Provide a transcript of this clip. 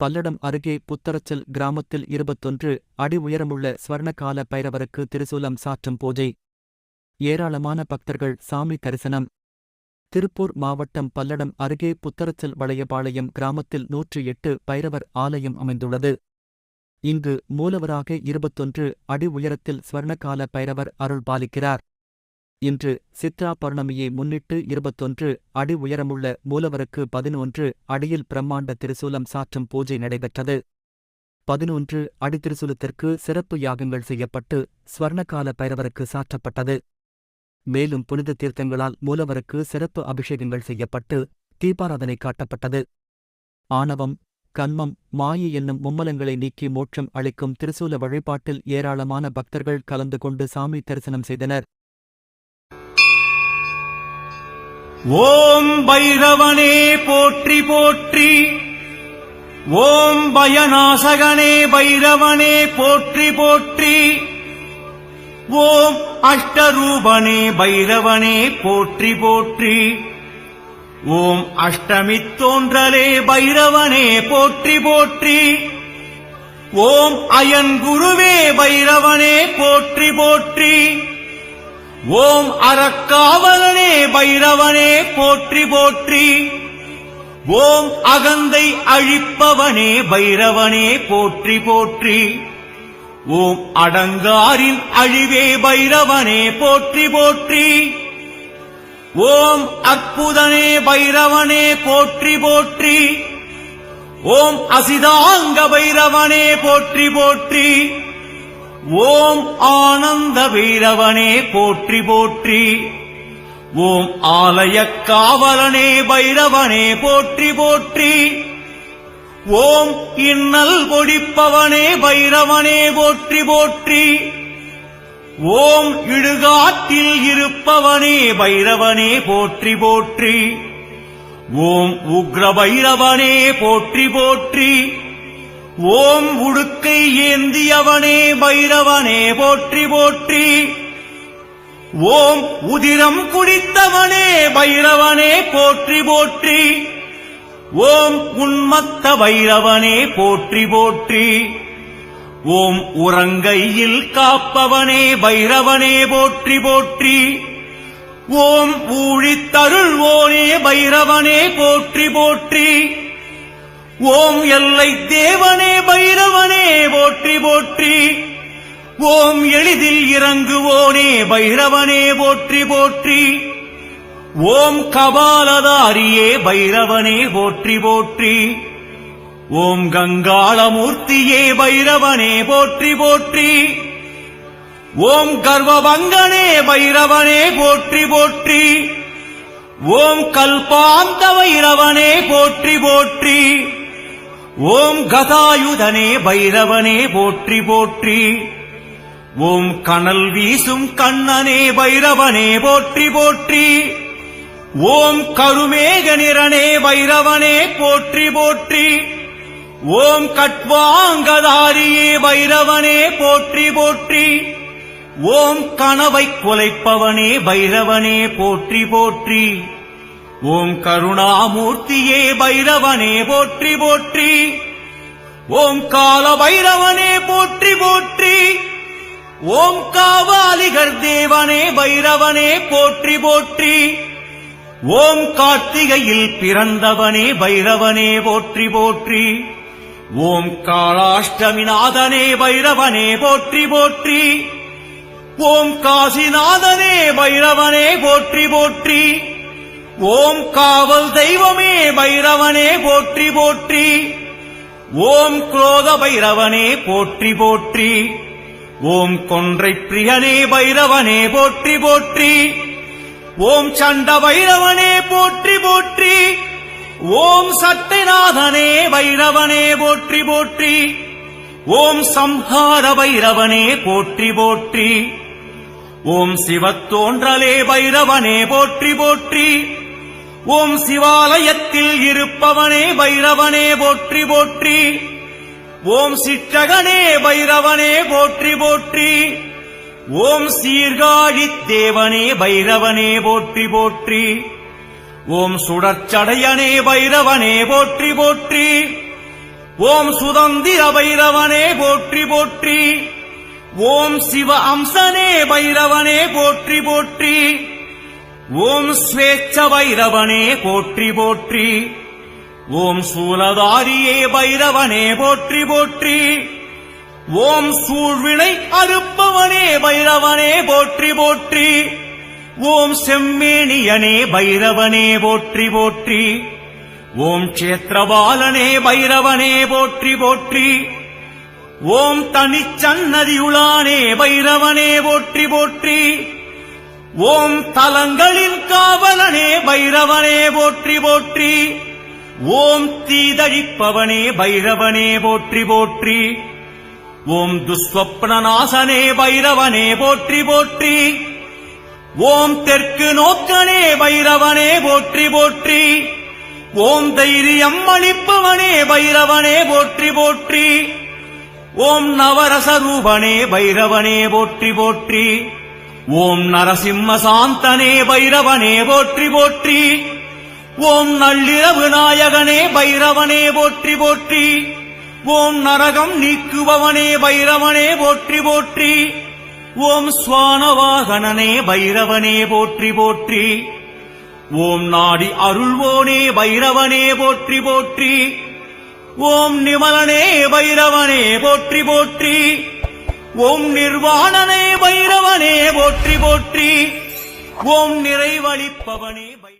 பல்லடம் அருகே புத்தரச்சல் கிராமத்தில் இருபத்தொன்று அடி உயரமுள்ள ஸ்வர்ணகால பைரவருக்கு திருசூலம் சாற்றும் பூஜை. ஏராளமான பக்தர்கள் சாமி தரிசனம். திருப்பூர் மாவட்டம் பல்லடம் அருகே புத்தரச்சல் வளையபாளையம் கிராமத்தில் நூற்றி எட்டு பைரவர் ஆலயம் அமைந்துள்ளது. இங்கு மூலவராக இருபத்தொன்று அடி உயரத்தில் ஸ்வர்ணகால பைரவர் அருள் பாலிக்கிறார். இன்று சித்ரா பௌர்ணமியை முன்னிட்டு இருபத்தொன்று அடி உயரமுள்ள மூலவருக்கு பதினொன்று அடியில் பிரம்மாண்ட திருசூலம் சாற்றும் பூஜை நடைபெற்றது. பதினொன்று அடி திருசூலத்திற்கு சிறப்பு யாகங்கள் செய்யப்பட்டு ஸ்வர்ணகால பைரவருக்கு சாற்றப்பட்டது. மேலும் புனித தீர்த்தங்களால் மூலவருக்கு சிறப்பு அபிஷேகங்கள் செய்யப்பட்டு தீபாராதனை காட்டப்பட்டது. ஆணவம் கன்மம் மாயை என்னும் மும்மலங்களை நீக்கி மோட்சம் அளிக்கும் திருசூல வழிபாட்டில் ஏராளமான பக்தர்கள் கலந்து கொண்டு சாமி தரிசனம் செய்தனர். ஓம் பைரவனே போற்றி போற்றி. ஓம் பயநாசகனே பைரவனே போற்றி போற்றி. ஓம் அஷ்டரூபனே பைரவனே போற்றி போற்றி. ஓம் அஷ்டமி தோன்றலே பைரவனே போற்றி போற்றி. ஓம் அயன் குருவே பைரவனே போற்றி போற்றி. ஓம் அறக்காவல் பைரவனே போற்றி போற்றி. ஓம் அகந்தை அழிப்பவனே பைரவனே போற்றி போற்றி. ஓம் அடங்காரின் அழிவே பைரவனே போற்றி போற்றி. ஓம் அற்புதனே பைரவனே போற்றி போற்றி. ஓம் அசிதாங்க பைரவனே போற்றி போற்றி. ஓம் ஆனந்த பைரவனே போற்றி போற்றி. ஓம் ஆலய காவலனே பைரவனே போற்றி போற்றி. ஓம் இன்னல் பொடிப்பவனே பைரவனே போற்றி போற்றி. ஓம் இடுகாட்டில் இருப்பவனே பைரவனே போற்றி போற்றி. ஓம் உக்ர பைரவனே போற்றி போற்றி. ஓம் உடுக்கை ஏந்தியவனே பைரவனே போற்றி போற்றி. ஓம் உதிரம் குடித்தவனே பைரவனே போற்றி போற்றி. ஓம் உண்மத்த பைரவனே போற்றி போற்றி. ஓம் உறங்கையில் காப்பவனே பைரவனே போற்றி போற்றி. ஓம் ஊழித்தருள்வோனே பைரவனே போற்றி போற்றி. ஓம் எல்லை தேவனே பைரவனே போற்றி போற்றி. ஓம் எளிதில் இறங்குவோனே பைரவனே போற்றி போற்றி. ஓம் கபாலதாரியே பைரவனே போற்றி போற்றி. ஓம் கங்காளமூர்த்தியே பைரவனே போற்றி போற்றி. ஓம் கர்வபங்கனே பைரவனே போற்றி போற்றி. ஓம் கல்பாந்த பைரவனே போற்றி போற்றி. ஓம் கதாயுதனே பைரவனே போற்றி போற்றி. ஓம் கனல் வீசும் கண்ணனே பைரவனே போற்றி போற்றி. ஓம் கருமேக நிறனே பைரவனே போற்றி போற்றி. ஓம் கட்வாங்கதாரியே பைரவனே போற்றி போற்றி. ஓம் கனவை கொலைப்பவனே பைரவனே போற்றி போற்றி. ஓம் கருணாமூர்த்தியே பைரவனே போற்றி போற்றி. ஓம் கால பைரவனே போற்றி போற்றி. ஓம் காவாலிகர் தேவனே பைரவனே போற்றி போற்றி. ஓம் கார்த்திகையில் பிறந்தவனே பைரவனே போற்றி போற்றி. ஓம் காளாஷ்டமிநாதனே பைரவனே போற்றி போற்றி. ஓம் காசிநாதனே பைரவனே போற்றி போற்றி. ஓம் காவல் தெய்வமே பைரவனே போற்றி போற்றி. ஓம் குரோத பைரவனே போற்றி போற்றி. ஓம் கொன்றை பிரியனே பைரவனே போற்றி போற்றி. ஓம் சண்ட பைரவனே போற்றி போற்றி. ஓம் சத்தியநாதனே பைரவனே போற்றி போற்றி. ஓம் சம்ஹார பைரவனே போற்றி போற்றி. ஓம் சிவத்தோன்றலே பைரவனே போற்றி போற்றி. ஓம் சிவாலயத்தில் இருப்பவனே பைரவனே போற்றி போற்றி. ஓம் சிற்றகனே பைரவனே போற்றி போற்றி. ஓம் சீர்காழி தேவனே பைரவனே போற்றி போற்றி. ஓம் சுடற்சடையனே பைரவனே போற்றி போற்றி. ஓம் சுதந்திர பைரவனே போற்றி போற்றி. ஓம் சிவ அம்சனே பைரவனே போற்றி போற்றி. ஓம் ஸ்வேச்ச பைரவனே போற்றி போற்றி. ஓம் சூலதாரியே பைரவனே போற்றி போற்றி. ஓம் சூழ்வினை அறுப்பவனே பைரவனே போற்றி போற்றி. ஓம் செம்மேனியனே பைரவனே போற்றி போற்றி. ஓம் க்ஷேத்திரபாலனே பைரவனே போற்றி போற்றி. ஓம் தனிச்சன்னதியுளானே பைரவனே போற்றி போற்றி. ஓம் தலங்களின் காவலனே பைரவனே போற்றி போற்றி. ஓம் தீதழிப்பவனே பைரவனே போற்றி போற்றி. ஓம் துஸ்வப்னநாசனே பைரவனே போற்றி போற்றி. ஓம் தெற்கு நோக்கனே பைரவனே போற்றி போற்றி. ஓம் தைரியம் அளிப்பவனே பைரவனே போற்றி போற்றி. ஓம் நவரசரூபனே பைரவனே போற்றி போற்றி. ஓம் நரசிம்ம சாந்தனே பைரவனே போற்றி போற்றி. ஓம் நள்ளிரவு நாயகனே பைரவனே போற்றி போற்றி. ஓம் நரகம் நீக்குபவனே பைரவனே போற்றி போற்றி. ஓம் சுவானவாகனனே பைரவனே போற்றி போற்றி. ஓம் நாடி அருள்வோனே பைரவனே போற்றி போற்றி. ஓம் நிமலனே பைரவனே போற்றி போற்றி. ஓம் நிர்வாணனே பைரவனே போற்றி போற்றி. ஓம் நிறைவழிப்பவனே